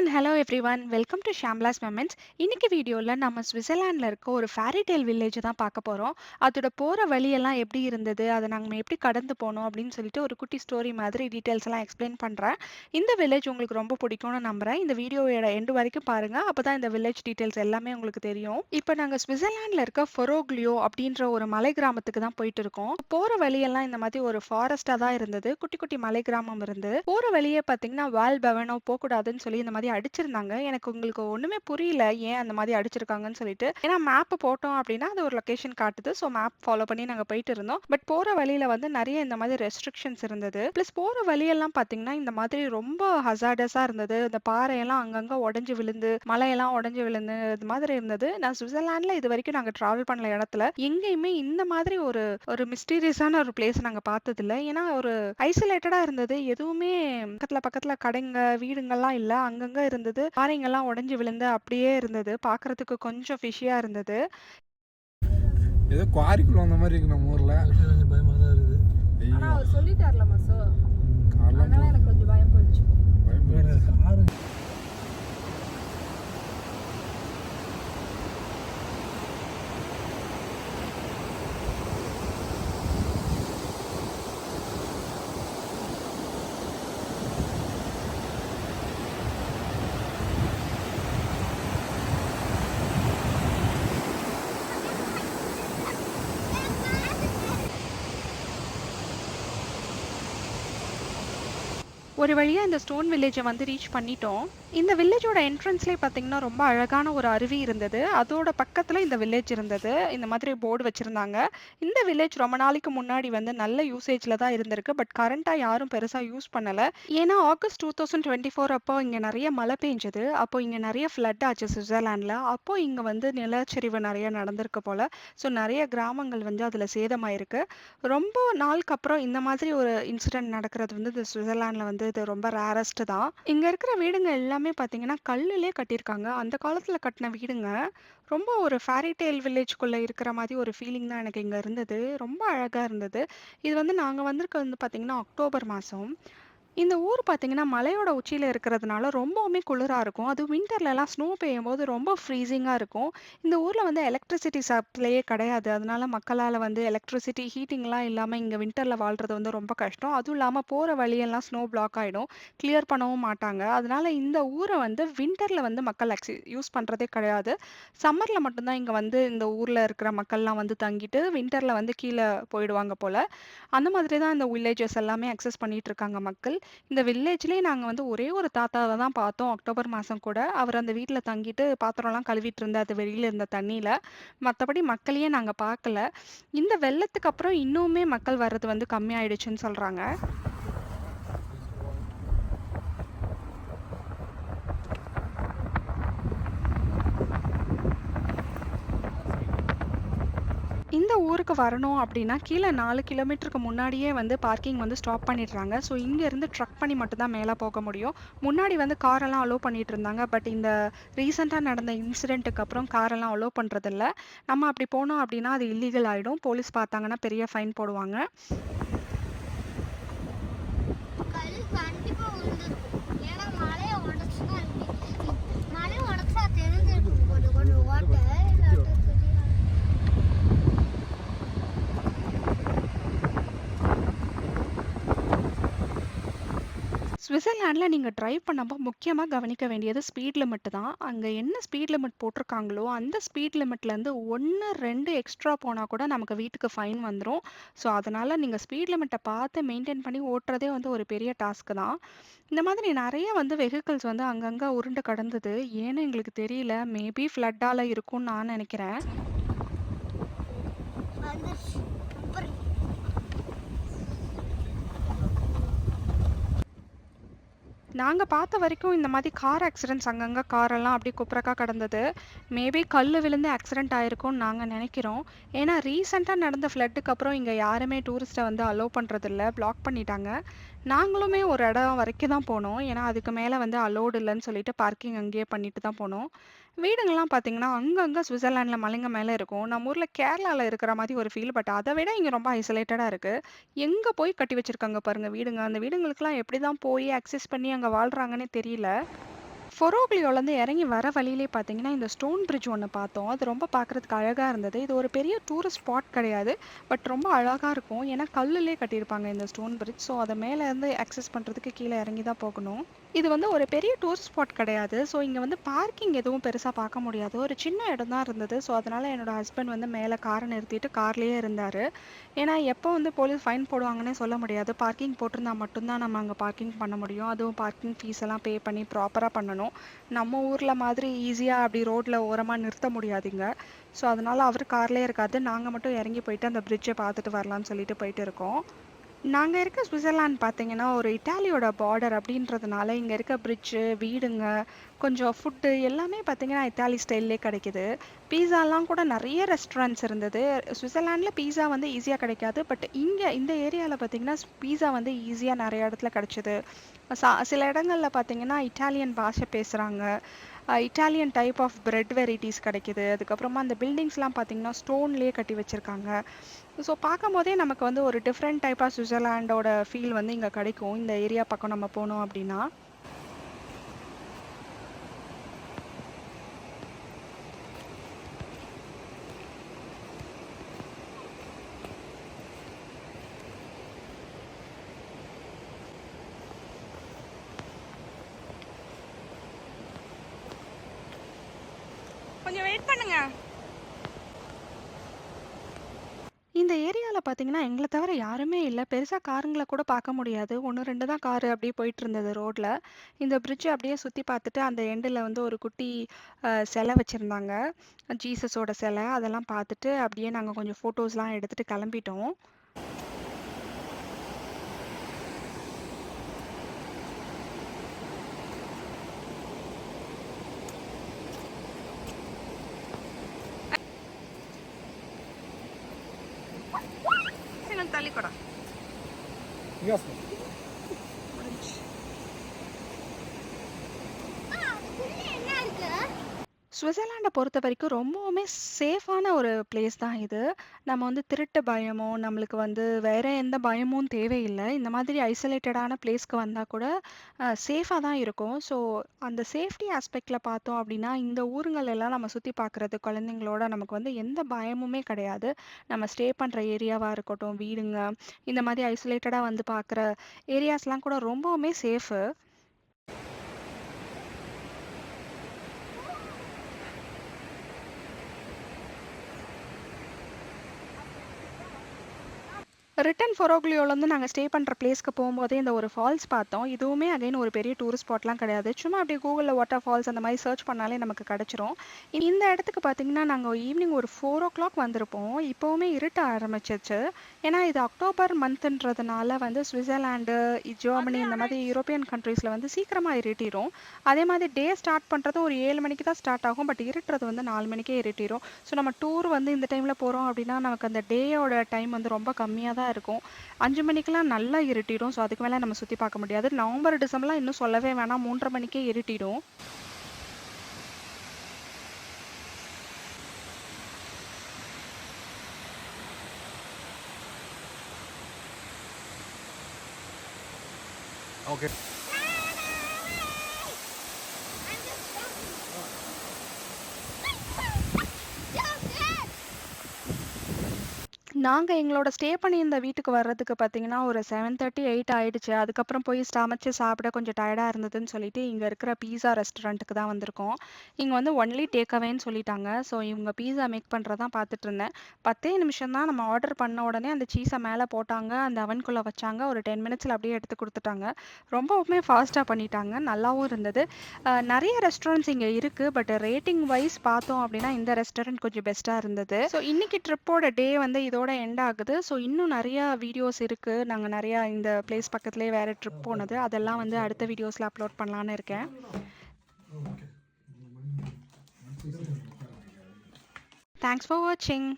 And hello everyone welcome to Shamla's moments இன்னைக்கு வீடியோவில் நம்ம சுவிட்சர்லாண்டில் இருக்க ஒரு ஃபேரிடேல் வில்லேஜ் தான் பார்க்க போகிறோம் அதோட போகிற வழியெல்லாம் எப்படி இருந்தது? அதை நாங்கள் எப்படி கடந்து போனோம்? அப்படின்னு சொல்லிட்டு ஒரு குட்டி ஸ்டோரி மாதிரி டீட்டெயில்ஸ் எல்லாம் எக்ஸ்பிளைன் பண்ணுறேன் இந்த வில்லேஜ் உங்களுக்கு ரொம்ப பிடிக்கும்னு நம்புகிறேன் இந்த வீடியோவோட எண்டு வரைக்கும் பாருங்கள் அப்போ தான் இந்த வில்லேஜ் டீட்டெயில்ஸ் எல்லாமே உங்களுக்கு தெரியும். இப்போ நாங்கள் சுவிட்சர்லாண்டில் இருக்க ஃபொரோக்லியோ அப்படின்ற ஒரு மலை கிராமத்துக்கு தான் போயிட்டு இருக்கோம். போகிற வழியெல்லாம் இந்த மாதிரி ஒரு ஃபாரஸ்ட்டாக தான் இருந்தது. குட்டி குட்டி மலை கிராமம் இருந்து. போகிற வழியே பார்த்தீங்கன்னா வால் பவனோ போகக்கூடாதுன்னு சொல்லி இந்த மாதிரி அடிச்சிருந்தாங்க. எனக்கு உங்களுக்கு ஒண்ணுமே புரியல ஏன் அந்த மாதிரி அடிச்சிருக்காங்கன்னு சொல்லிட்டு. ஏன்னா மேப் போட்டோம் அப்படின்னா அது ஒரு லொகேஷன் காட்டுது. ஸோ மேப் ஃபாலோ பண்ணி நாங்க போயிட்டு இருந்தோம். பட் போற வழியில வந்து நிறைய இந்த மாதிரி ரெஸ்ட்ரிக்ஷன்ஸ் இருந்தது. பிளஸ் போற வழியெல்லாம் பாத்தீங்கன்னா இந்த மாதிரி ரொம்ப ஹசார்டஸா இருந்தது. இந்த பாறையெல்லாம் அங்கங்க உடைஞ்சு விழுந்து மலையெல்லாம் உடைஞ்சு விழுந்து இது மாதிரி இருந்தது. நான் சுவிட்சர்லாண்ட்ல இது வரைக்கும் நாங்க டிராவல் பண்ணல இடத்துல. எங்கேயுமே இந்த மாதிரி ஒரு ஒரு மிஸ்டீரியஸான ஒரு பிளேஸ் நாங்க பார்த்ததில்ல. ஏன்னா ஒரு ஐசோலேட்டடா இருந்தது. எதுவுமே பக்கத்துல பக்கத்துல கடைங்க வீடுங்கள்லாம் இல்ல. அங்கங்க இருந்தது. பாறைங்கெல்லாம் உடைஞ்சு விழுந்து அப்படியே இருந்தது. பார்க்கிறதுக்கு கொஞ்சம் ஃபிஷியா இருந்தது. ஏதோ குவாரிக்குள்ள வந்த மாதிரி இருக்கு நம்ம ஊர்ல. பயமாக தான் இருக்குது. ஐயோ, ஆனா அவர் சொல்லிட்டார்ல மாசோ காரெல்லாம் அதனால எனக்கு கொஞ்சம் பயம் போயிடுச்சு பயம் போயிடுச்சு. காரு ஒரு வழியாக இந்த ஸ்டோன் வில்லேஜை வந்து ரீச் பண்ணிட்டோம். இந்த வில்லேஜோட என்ட்ரன்ஸ்லேயே பார்த்தீங்கன்னா ரொம்ப அழகான ஒரு அருவி இருந்தது. அதோட பக்கத்தில் இந்த வில்லேஜ் இருந்தது. இந்த மாதிரி போர்டு வச்சுருந்தாங்க. இந்த வில்லேஜ் ரொம்ப நாளைக்கு முன்னாடி வந்து நல்ல யூசேஜில் தான் இருந்திருக்கு. பட் கரண்ட்டாக யாரும் பெருசாக யூஸ் பண்ணலை. ஏன்னா August two thousand twenty four அப்போ இங்கே நிறைய மழை பெஞ்சது. அப்போ இங்கே நிறைய ஃப்ளட் ஆச்சு சுவிட்சர்லாண்டில் அப்போ இங்கே வந்து நிலச்சரிவு நிறைய நடந்திருக்கு போல். ஸோ நிறைய கிராமங்கள் வந்து அதில் சேதமாயிருக்கு. ரொம்ப நாளுக்கு அப்புறம் இந்த மாதிரி ஒரு இன்சிடென்ட் நடக்கிறது வந்து இந்த சுவிட்சர்லாண்டில் வந்து இது ரொம்ப ரேரஸ்ட் தான். இங்க இருக்கிற வீடுங்க எல்லாமே பாத்தீங்கன்னா கல்லுலே கட்டியிருக்காங்க. அந்த காலத்துல கட்டின வீடுங்க ரொம்ப ஒரு ஃபேரி டேல் வில்லேஜ்குள்ள இருக்கிற மாதிரி ஒரு ஃபீலிங் தான் எனக்கு இங்க இருந்தது. ரொம்ப அழகா இருந்தது. இது வந்து நாங்க வந்திருக்கிறது வந்து பார்த்தீங்கன்னா, அக்டோபர் மாசம். இந்த ஊர் பார்த்தீங்கன்னா மலையோட உச்சியில் இருக்கிறதுனால ரொம்பவுமே குளிராக இருக்கும். அதுவும் விண்டர்ல ஸ்னோ பெய்யும் போது ரொம்ப ஃப்ரீசிங்காக இருக்கும். இந்த ஊரில் வந்து எலக்ட்ரிசிட்டி சப்ளையே கிடையாது. அதனால மக்களால் வந்து எலக்ட்ரிசிட்டி ஹீட்டிங்லாம் இல்லாமல் இங்கே வின்டரில் வாழ்றது வந்து ரொம்ப கஷ்டம். அதுவும் இல்லாமல் போகிற வழியெல்லாம் ஸ்னோ பிளாக் ஆயிடும். கிளியர் பண்ணவும் மாட்டாங்க. அதனால இந்த ஊரை வந்து வின்டரில் வந்து மக்கள் அக்சி யூஸ் பண்ணுறதே கிடையாது. சம்மரில் மட்டும்தான் இங்கே வந்து இந்த ஊரில் இருக்கிற மக்கள்லாம் வந்து தங்கிட்டு வின்டரில் வந்து கீழே போயிடுவாங்க போல். அந்த மாதிரி தான் இந்த வில்லேஜஸ் எல்லாமே அக்சஸ் பண்ணிகிட்டு இருக்காங்க மக்கள். இந்த வில்லேஜ்லயே நாங்க வந்து ஒரே ஒரு தாத்தாவை தான் பார்த்தோம் அக்டோபர் மாசம் கூட. அவர் அந்த வீட்டில் தங்கிட்டு பாத்திரம்லாம் கழுவிட்டு இருந்தா அது வெளியில இருந்த தண்ணியில. மத்தபடி மக்களையே நாங்க பார்க்கல. இந்த வெள்ளத்துக்கு அப்புறம் இன்னுமே மக்கள் வர்றது வந்து கம்மியாயிடுச்சுன்னு சொல்றாங்க. இந்த ஊருக்கு வரணும் அப்படின்னா கீழே நாலு கிலோமீட்டருக்கு முன்னாடியே வந்து பார்க்கிங் வந்து ஸ்டாப் பண்ணிடுறாங்க. ஸோ இங்கேருந்து ட்ரக் பண்ணி மட்டும்தான் மேலே போக முடியும். முன்னாடி வந்து காரெல்லாம் அலோவ் பண்ணிட்டு இருந்தாங்க பட் இந்த ரீசெண்டாக நடந்த இன்சிடென்ட்டுக்கு அப்புறம் காரெல்லாம் அலோவ் பண்ணுறதில்ல நம்ம அப்படி போனோம் அப்படின்னா அது இல்லீகல் ஆகிடும் போலீஸ் பார்த்தாங்கன்னா பெரிய ஃபைன் போடுவாங்க. கல் ஏன்னா உடச்சுதான் உடச்சா தெரிஞ்சிருக்கும். கொஞ்சம் கொஞ்சம் ஓட்ட சுவிட்சர்லாண்டில் நீங்கள் ட்ரைவ் பண்ணப்போ முக்கியமாக கவனிக்க வேண்டியது ஸ்பீட் லிமிட் தான். அங்கே என்ன ஸ்பீட் லிமிட் போட்டிருக்காங்களோ அந்த ஸ்பீட் லிமிட்லேருந்து ஒன்று ரெண்டு எக்ஸ்ட்ரா போனால் கூட நமக்கு வீட்டுக்கு ஃபைன் வந்துடும் ஸோ அதனால் நீங்கள் ஸ்பீட் லிமிட்டை பார்த்து மெயின்டைன் பண்ணி ஓட்டுறதே வந்து ஒரு பெரிய டாஸ்க்கு தான். இந்த மாதிரி நிறைய வந்து வெஹிக்கிள்ஸ் வந்து அங்கங்கே உருண்டு கடந்தது. ஏன்னு எங்களுக்கு தெரியல. மேபி ஃப்ளட்டால் இருக்கும்னு நான் நினைக்கிறேன் வந்துருச்சு அப்புறம் நாங்கள் பார்த்த வரைக்கும் இந்த மாதிரி கார் ஆக்சிடென்ட்ஸ் அங்கங்கே காரெல்லாம் அப்படியே குப்புறக்கா கடந்தது. மேபி கல் விழுந்து ஆக்சிடென்ட் ஆயிருக்கும்னு நாங்கள் நினைக்கிறோம். ஏன்னா ரீசெண்டாக நடந்த ஃப்ளட்டுக்கு அப்புறம் இங்கே யாருமே டூரிஸ்ட்டை வந்து அலோவ் பண்ணுறதில்ல பிளாக் பண்ணிட்டாங்க. நாங்களுமே ஒரு இடம் வரைக்கும் தான் போனோம். ஏன்னா அதுக்கு மேலே வந்து அலோடு இல்லைன்னு சொல்லிட்டு பார்க்கிங் அங்கேயே பண்ணிட்டு தான் போனோம். வீடுங்கள்லாம் பார்த்தீங்கன்னா அங்கங்கே சுவிட்சர்லாண்டில் மலைங்க மேலே இருக்கும். நம்ம ஊரில் கேரளாவில் இருக்கிற மாதிரி ஒரு ஃபீல் பட் அதை விட இங்கே ரொம்ப ஐசோலேட்டடாக இருக்குது எங்கே போய் கட்டி வச்சுருக்காங்க பாருங்கள் வீடுங்க. அந்த வீடுங்களுக்கெல்லாம் எப்படி தான் போய் அக்சஸ் பண்ணி அங்கே வாழ்கிறாங்கன்னே தெரியல. ஃபொரோக்லியோலேருந்து இறங்கி வர வழியிலே பார்த்தீங்கன்னா இந்த ஸ்டோன் பிரிட்ஜ் ஒன்று பார்த்தோம். அது ரொம்ப பார்க்குறதுக்கு அழகாக இருந்தது. இது ஒரு பெரிய டூரிஸ்ட் ஸ்பாட் கிடையாது. பட் ரொம்ப அழகாக இருக்கும். ஏன்னா கல்லுலேயே கட்டியிருப்பாங்க இந்த ஸ்டோன் பிரிட்ஜ். ஸோ அதை மேலேருந்து அக்சஸ் பண்ணுறதுக்கு கீழே இறங்கி தான் போகணும். இது வந்து ஒரு பெரிய டூரிஸ்ட் ஸ்பாட் கிடையாது. ஸோ இங்கே வந்து பார்க்கிங் எதுவும் பெருசாக பார்க்க முடியாது. ஒரு சின்ன இடம் தான் இருந்தது. ஸோ அதனால் என்னோட ஹஸ்பண்ட் வந்து மேலே காரை நிறுத்திட்டு கார்லேயே இருந்தார். ஏன்னா எப்போ வந்து போலீஸ் ஃபைன் போடுவாங்கன்னே சொல்ல முடியாது. பார்க்கிங் போட்டிருந்தா மட்டும்தான் நம்ம அங்கே பார்க்கிங் பண்ண முடியும். அதுவும் பார்க்கிங் ஃபீஸ் எல்லாம் பே பண்ணி ப்ராப்பராக பண்ணணும். நம்ம ஊரில் மாதிரி ஈஸியாக அப்படி ரோட்டில் ஓரமாக நிறுத்த முடியாதுங்க ஸோ அதனால் அவர் கார்லேயே இருக்காது நாங்கள் மட்டும் இறங்கி போயிட்டு அந்த பிரிட்ஜை பார்த்துட்டு வரலாம்னு சொல்லிட்டு போயிட்டு இருக்கோம். நாங்கள் இருக்க சுவிட்சர்லாந்து பார்த்தீங்கன்னா ஒரு இட்டாலியோட பார்டர் அப்படின்றதுனால இங்கே இருக்க பிரிட்ஜு வீடுங்க கொஞ்சம் ஃபுட்டு எல்லாமே பார்த்தீங்கன்னா இத்தாலி ஸ்டைல்லே கிடைக்குது. பீஸாலாம் கூட நிறைய ரெஸ்டாரண்ட்ஸ் இருந்தது. சுவிட்சர்லாண்டில் பீஸா வந்து ஈஸியாக கிடைக்காது. பட் இங்கே இந்த ஏரியாவில் பார்த்தீங்கன்னா பீஸா வந்து ஈஸியாக நிறைய இடத்துல கிடச்சிது. சா சில இடங்களில் பார்த்தீங்கன்னா இட்டாலியன் பாஷை பேசுகிறாங்க Italian type of bread varieties கிடைக்குது. அதுக்கப்புறமா அந்த பில்டிங்ஸ்லாம் பார்த்தீங்கன்னா ஸ்டோன்லேயே கட்டி வச்சுருக்காங்க. ஸோ பார்க்கும் போதே நமக்கு வந்து ஒரு டிஃப்ரெண்ட் டைப் ஆஃப் சுவிட்சர்லாண்டோட ஃபீல் வந்து இங்கே கிடைக்கும். இந்த ஏரியா பக்கம் நம்ம போனோம் அப்படின்னா. கொஞ்சம் வெயிட் பண்ணுங்க. இந்த ஏரியாவில் பார்த்தீங்கன்னா எங்களை தவிர யாருமே இல்லை. பெருசாக காருங்களை கூட பார்க்க முடியாது. ஒன்று ரெண்டு தான் காரு அப்படியே போயிட்டு இருந்தது ரோட்டில் இந்த பிரிட்ஜை அப்படியே சுற்றி பார்த்துட்டு அந்த எண்டில் வந்து ஒரு குட்டி அஹ், சிலை வச்சுருந்தாங்க. ஜீசஸோட சிலை. அதெல்லாம் பார்த்துட்டு அப்படியே நாங்கள் கொஞ்சம் ஃபோட்டோஸ்லாம் எடுத்துகிட்டு கிளம்பிட்டோம். から。いきますか。சுவிட்சர்லாண்டை பொறுத்த வரைக்கும் ரொம்பவுமே சேஃபான ஒரு பிளேஸ் தான் இது. நம்ம வந்து திருட்டு பயமோ நம்மளுக்கு வந்து வேற எந்த பயமும் தேவையில்லை. இந்த மாதிரி ஐசோலேட்டடான பிளேஸ்க்கு வந்தால் கூட சேஃபாக தான் இருக்கும். ஸோ அந்த சேஃப்டி ஆஸ்பெக்டில் பார்த்தோம் அப்படின்னா இந்த ஊருங்கள் எல்லாம் நம்ம சுற்றி பார்க்குறது குழந்தைங்களோட நமக்கு வந்து எந்த பயமுமே கிடையாது. நம்ம ஸ்டே பண்ணுற ஏரியாவாக இருக்கட்டும் வீடுங்க இந்த மாதிரி ஐசோலேட்டடாக வந்து பார்க்குற ஏரியாஸ்லாம் கூட ரொம்பவுமே சேஃபு. ரிட்டன் ஃபொரோக்லியோலேருந்து நாங்கள் ஸ்டே பண்ணுற பிளேஸ்க்கு போகும்போதே இந்த ஒரு ஃபால்ஸ் பார்த்தோம். இதுவுமே அகைன் ஒரு பெரிய டூரிஸ்ட் ஸ்பாட்லாம் கிடையாது. சும்மா அப்படியே கூகுளில் வாட்டர் ஃபால்ஸ் அந்த மாதிரி சர்ச் பண்ணாலே நமக்கு கிடச்சிரும். இந்த இடத்துக்கு பார்த்தீங்கன்னா நாங்கள் ஈவினிங் ஒரு ஃபோர் ஓ கிளாக் வந்திருப்போம். இப்போவுமே இருட்ட ஆரம்பிச்சிருச்சு. ஏன்னா இது அக்டோபர் மந்த்ன்றதுனால வந்து சுவிட்சர்லாண்டு ஜெர்மனி இந்த மாதிரி யூரோப்பியன் கண்ட்ரீஸில் வந்து சீக்கிரமாக இருட்டிடும் அதே மாதிரி டே ஸ்டார்ட் பண்ணுறதும் ஒரு ஏழு மணிக்கு தான் ஸ்டார்ட் ஆகும். பட் இருட்டுறது வந்து நாலு மணிக்கே இருட்டிடும் ஸோ நம்ம டூர் வந்து இந்த டைமில் போகிறோம் அப்படின்னா நமக்கு அந்த டேயோட டைம் வந்து ரொம்ப கம்மியாக தான் இருக்கும். அஞ்சு மணிக்கெலாம் நல்லா இருட்டிடும். ஸோ அதுக்கு மேலே நம்ம சுற்றி பார்க்க முடியாது. நவம்பர் டிசம்பர்லாம் இன்னும் சொல்லவே வேணாம். மூன்றரை மணிக்கே இருட்டிடும். ஓகே நாங்கள் எங்களோட ஸ்டே பண்ணியிருந்த வீட்டுக்கு வர்றதுக்கு பார்த்தீங்கன்னா ஒரு செவன் தேர்ட்டி எயிட் ஆயிடுச்சு. அதுக்கப்புறம் போய் சமைச்சு சாப்பிட கொஞ்சம் டயர்டாக இருந்ததுன்னு சொல்லிட்டு இங்கே இருக்கிற பீஸா ரெஸ்டாரண்ட்டுக்கு தான் வந்திருக்கோம். இங்கே வந்து ஒன்லி டேக் அவேன்னு சொல்லிட்டாங்க. ஸோ இவங்க பீஸா மேக் பண்ணுறதான் பார்த்துட்டு இருந்தேன். பத்தே நிமிஷம் தான் நம்ம ஆர்டர் பண்ண உடனே அந்த சீஸை மேலே போட்டாங்க. அந்த அவன்குள்ளே வச்சாங்க. ஒரு டென் மினிட்ஸில் அப்படியே எடுத்து கொடுத்துட்டாங்க. ரொம்பவுமே ஃபாஸ்ட்டாக பண்ணிட்டாங்க. நல்லாவும் இருந்தது. நிறைய ரெஸ்டாரண்ட்ஸ் இங்கே இருக்குது பட் ரேட்டிங் வைஸ் பார்த்தோம் அப்படின்னா இந்த ரெஸ்டாரண்ட் கொஞ்சம் பெஸ்ட்டாக இருந்தது. ஸோ இன்னைக்கு ட்ரிப்போட டே வந்து இதோட இதோட எண்ட் ஆகுது. ஸோ இன்னும் நிறைய வீடியோஸ் இருக்குது நாங்கள் நிறையா இந்த பிளேஸ் பக்கத்துலேயே வேறு ட்ரிப் போனது. அதெல்லாம் வந்து அடுத்த வீடியோஸில் அப்லோட் பண்ணலான்னு இருக்கேன். தேங்க்ஸ் ஃபார் வாட்சிங்